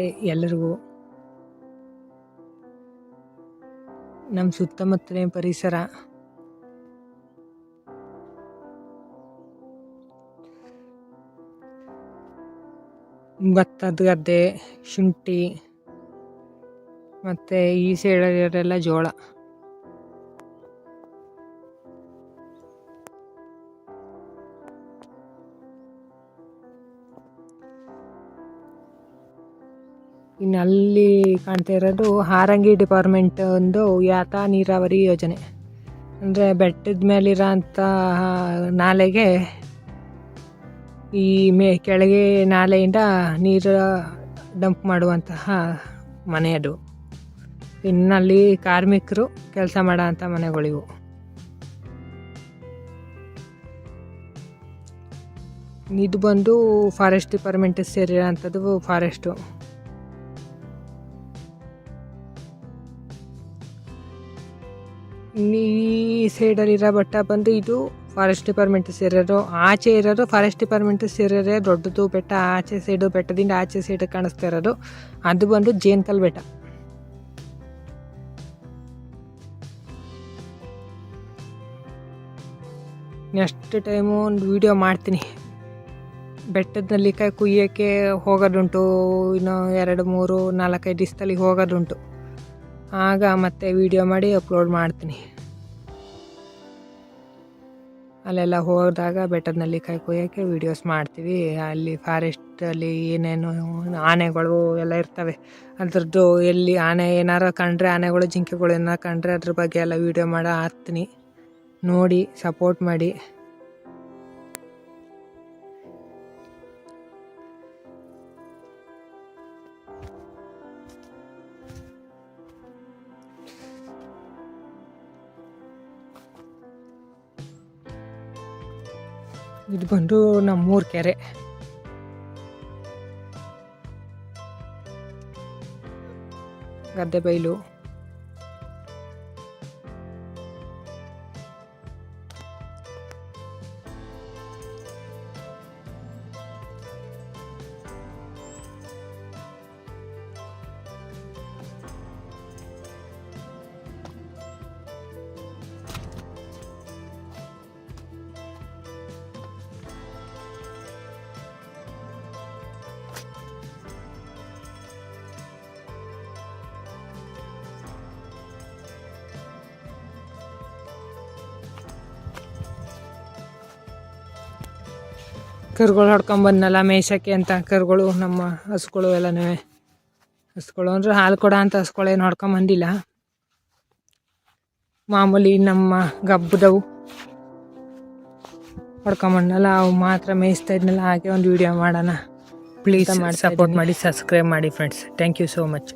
ಎಲ್ಲರಿಗೂ ನಮ್ಮ ಸುತ್ತಮುತ್ತಲಿನ ಪರಿಸರ. ಭತ್ತದ ಗದ್ದೆ ಶುಂಠಿ ಮತ್ತು ಈ ಸೈಡಲ್ಲಿರೋರೆಲ್ಲ ಜೋಳ. ಇನ್ನು ಅಲ್ಲಿ ಕಾಣ್ತಾ ಇರೋದು ಹಾರಂಗಿ ಡಿಪಾರ್ಟ್ಮೆಂಟ್ ಒಂದು ಯಾತ ನೀರಾವರಿ ಯೋಜನೆ. ಅಂದರೆ ಬೆಟ್ಟದ ಮೇಲಿರೋ ಅಂಥ ನಾಲೆಗೆ ಈ ಮೇ, ಕೆಳಗೆ ನಾಲೆಯಿಂದ ನೀರು ಡಂಪ್ ಮಾಡುವಂತಹ ಮನೆ ಅದು. ಇನ್ನಲ್ಲಿ ಕಾರ್ಮಿಕರು ಕೆಲಸ ಮಾಡೋ ಅಂಥ ಮನೆಗಳಿವು. ಇದು ಬಂದು ಫಾರೆಸ್ಟ್ ಡಿಪಾರ್ಟ್ಮೆಂಟ್ ಸೇರಿರೋಂಥದ್ದು ಫಾರೆಸ್ಟು ಈ ಸೈಡಲ್ಲಿರೋ ಬೆಟ್ಟ ಬಂದು ಇದು ಫಾರೆಸ್ಟ್ ಡಿಪಾರ್ಟ್ಮೆಂಟ್ ಸೇರೋರು ಆಚೆ ಇರೋದು ಫಾರೆಸ್ಟ್ ಡಿಪಾರ್ಟ್ಮೆಂಟ್ ಸೇರೋರೆ ದೊಡ್ಡದು ಬೆಟ್ಟ, ಆಚೆ ಸೈಡು ಬೆಟ್ಟದಿಂದ ಆಚೆ ಸೈಡ್ ಕಾಣಿಸ್ತಾ ಇರೋದು. ಅದು ಬಂದು ಜೇನ್ಕಲ್ ಬೆಟ್ಟ. ನೆಕ್ಸ್ಟ್ ಟೈಮು ಒಂದು ವಿಡಿಯೋ ಮಾಡ್ತೀನಿ. ಬೆಟ್ಟದ ನಲ್ಲಿಕಾಯಿ ಕುಯ್ಯೋಕ್ಕೆ ಹೋಗೋದುಂಟು. ಇನ್ನೂ ಎರಡು, ಮೂರು, ನಾಲ್ಕೈದು ದಿವಸದಲ್ಲಿ ಹೋಗೋದುಂಟು. ಆಗ ಮತ್ತೆ ವಿಡಿಯೋ ಮಾಡಿ ಅಪ್ಲೋಡ್ ಮಾಡ್ತೀನಿ. ಅಲ್ಲೆಲ್ಲ ಹೋದಾಗ ಬೆಟ್ಟದಲ್ಲಿ ಕೈ ಕೊಯ್ಯೋಕ್ಕೆ ವೀಡಿಯೋಸ್ ಮಾಡ್ತೀವಿ. ಅಲ್ಲಿ ಫಾರೆಸ್ಟಲ್ಲಿ ಏನೇನು ಆನೆಗಳು ಎಲ್ಲ ಇರ್ತವೆ. ಅದ್ರದ್ದು ಎಲ್ಲಿ ಆನೆ ಏನಾರು ಕಂಡ್ರೆ, ಆನೆಗಳು, ಜಿಂಕೆಗಳು ಏನಾರು ಕಂಡ್ರೆ ಅದ್ರ ಬಗ್ಗೆ ಎಲ್ಲ ವೀಡಿಯೋ ಮಾಡೋ ಹಾಕ್ತೀನಿ. ನೋಡಿ ಸಪೋರ್ಟ್ ಮಾಡಿ. ಇದು ಬಂದು ನಮ್ಮೂರ ಕೆರೆ. ಗದ್ದೆ ಬೈಲು. ಕರುಗಳು ಹೊಡ್ಕೊಂಬಂದ್ನಲ್ಲ ಮೇಯ್ಸೋಕ್ಕೆ ಅಂತ. ಕರುಗಳು ನಮ್ಮ ಹಸುಗಳು ಎಲ್ಲನೂ ಹಸುಗಳು ಅಂದರೆ ಹಾಲು ಕೊಡ ಅಂತ ಹಸುಗಳೇನು ಹೊಡ್ಕೊಂಬಂದಿಲ್ಲ. ಮಾಮೂಲಿ ನಮ್ಮ ಗಬ್ಬದವು. ಹೊಡ್ಕೊಂಬಂದ್ನಲ್ಲ ಅವು ಮಾತ್ರ ಮೇಯಿಸ್ತಾ ಇದ್ನಲ್ಲ ಹಾಗೆ ಒಂದು ವಿಡಿಯೋ ಮಾಡೋಣ. ಪ್ಲೀಸ್ ಸಪೋರ್ಟ್ ಮಾಡಿ ಸಬ್ಸ್ಕ್ರೈಬ್ ಮಾಡಿ friends thank you so much